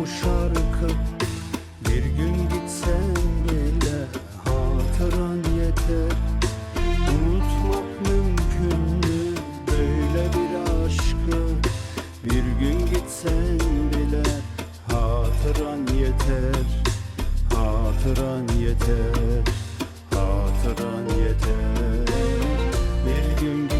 bu şarkı. Bir gün gitsen bile hatıran yeter. Unutmak mümkün mü böyle bir aşkı? Bir gün gitsen bile hatıran yeter. Hatıran yeter. Hatıran yeter. Bir gün gitsen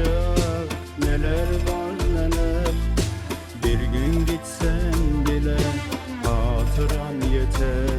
olacak Neler var neler. Bir gün gitsen bile Hatıran yeter.